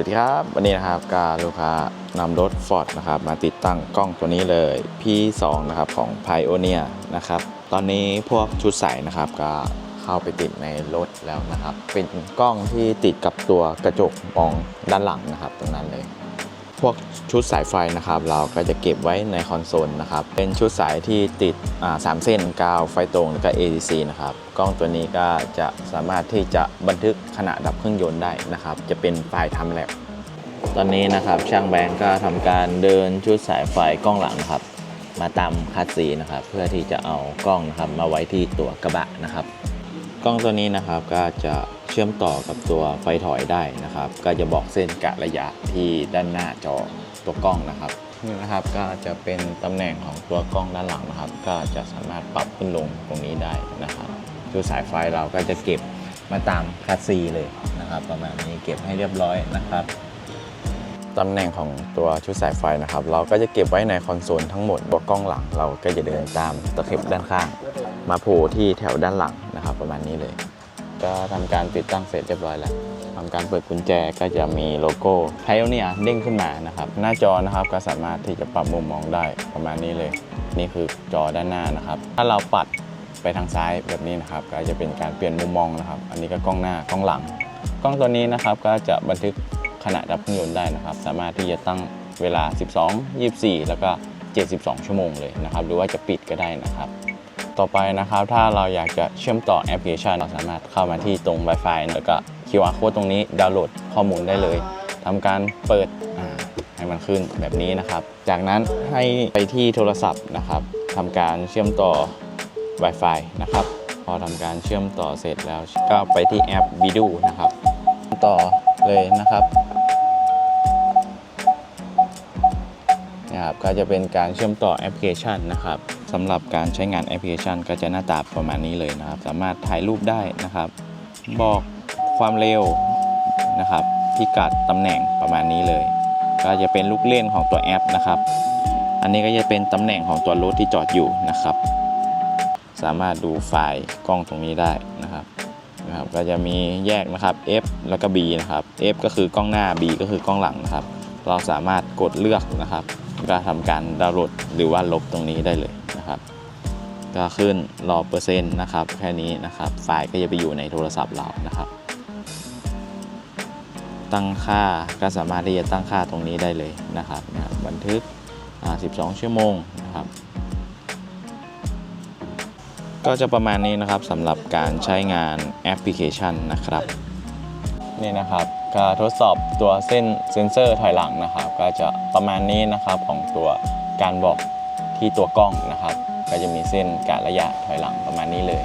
วัสดีครับ วันนี้นะครับการลูกค้านำรถ Ford นะครับมาติดตั้งกล้องตัวนี้เลย P2 นะครับของ Pioneer นะครับ ตอนนี้พวกชุดใสนะครับก็เข้าไปติดในรถแล้วนะครับ เป็นกล้องที่ติดกับตัวกระจกมองด้านหลังนะครับตรงนั้นเลย พวกชุดสายไฟนะครับ เราก็จะเก็บไว้ในคอนโซลนะครับ เป็นชุดสายที่ติดสามเส้นกาวไฟตรงแล้วก็ ADC นะครับ กล้องตัวนี้ก็จะสามารถที่จะบันทึกขณะดับเครื่องยนต์ได้นะครับ จะเป็นไฟล์ทำแลบตอนนี้นะครับช่างแบงก์ก็ทำการเดินชุดสายไฟกล้องหลังครับ มาตามคัดสีนะครับ เพื่อที่จะเอากล้องนะครับมาไว้ที่ตัวกระบะนะครับ กล้องตัวนี้นะครับก็จะเชื่อมต่อกับตัวไฟถอยได้นะครับ ก็จะบอกเส้นกะระยะที่ด้านหน้าจอตัวกล้องนะครับนี่นะครับก็จะเป็นตำแหน่งของตัวกล้องด้านหลังนะครับ ก็จะสามารถปรับขึ้นลงตรงนี้ได้นะครับคือสายไฟเราก็จะเก็บมาตามคัสซีเลยนะครับ ประมาณนี้เก็บให้เรียบร้อยนะครับตำแหน่งของตัวชุดสายไฟนะครับ เราก็จะเก็บไว้ในคอนโซลทั้งหมดตัวกล้องหลังเราก็จะเดินตามตะเข็บด้านข้าง มาโผล่ที่แถวด้านหลังนะครับ ประมาณนี้เลย ก็ทำการติดตั้งเสร็จเรียบร้อยแล้วทำการเปิดกุญแจก็จะมีโลโก้ไพโอเนียเด้งขึ้นมานะครับ หน้าจอนะครับก็สามารถที่จะปรับมุมมองได้ประมาณนี้เลย นี่คือจอด้านหน้านะครับ ถ้าเราปัดไปทางซ้ายแบบนี้นะครับ ก็จะเป็นการเปลี่ยนมุมมองนะครับ อันนี้ก็กล้องหน้ากล้องหลัง กล้องตัวนี้นะครับก็จะบันทึกขณะดับเครื่องยนต์ได้นะครับ สามารถที่จะตั้งเวลา 12 24 แล้วก็ 72 ชั่วโมงเลยนะครับ หรือว่าจะปิดก็ได้นะครับ ต่อไปนะครับ ถ้าเราอยากจะเชื่อมต่อแอปพลิเคชันเราสามารถเข้ามาที่ตรง Wi-Fi แล้วก็ QR code ตรงนี้ดาวน์โหลดข้อมูลได้เลยทำการเปิดให้มันขึ้นแบบนี้นะครับ จากนั้นให้ไปที่โทรศัพท์นะครับทำการเชื่อมต่อ Wi-Fi นะครับ พอทำการเชื่อมต่อเสร็จแล้วก็ไปที่แอป v i d o นะครับ ต่อเลยนะครับ นะครับก็จะเป็นการเชื่อมต่อแอปพลิเคชันนะครับสำหรับการใช้งานแอปพลิเคชัน ก็จะหน้าตาประมาณนี้เลยนะครับ สามารถถ่ายรูปได้นะครับ บอกความเร็วนะครับพิกัดตำแหน่งประมาณนี้เลย ก็จะเป็นลูกเล่นของตัวแอปนะครับ อันนี้ก็จะเป็นตำแหน่งของตัวรถที่จอดอยู่นะครับ สามารถดูไฟล์กล้องตรงนี้ได้นะครับนะครับก็จะมีแยกนะครับ F แล้วก็ B นะครับ F ก็คือกล้องหน้า B ก็คือกล้องหลังนะครับ เราสามารถกดเลือกนะครับ ก็ทำการดาวน์โหลดหรือว่าลบตรงนี้ได้เลยนะครับ ก็ขึ้นรอเปอร์เซ็นต์นะครับแค่นี้นะครับ ไฟล์ก็จะไปอยู่ในโทรศัพท์เรานะครับ ตั้งค่าก็สามารถที่จะตั้งค่าตรงนี้ได้เลยนะครับนะบบันทึก 12 ชั่วโมงนะครับก็จะประมาณนี้นะครับสำหรับการใช้งานแอปพลิเคชันนะครับ นี่นะครับ ก็ทดสอบตัวเส้นเซ็นเซอร์ถอยหลังนะครับ ก็จะประมาณนี้นะครับของตัวการบอกที่ตัวกล้องนะครับ ก็จะมีเส้นกะระยะถอยหลังประมาณนี้เลย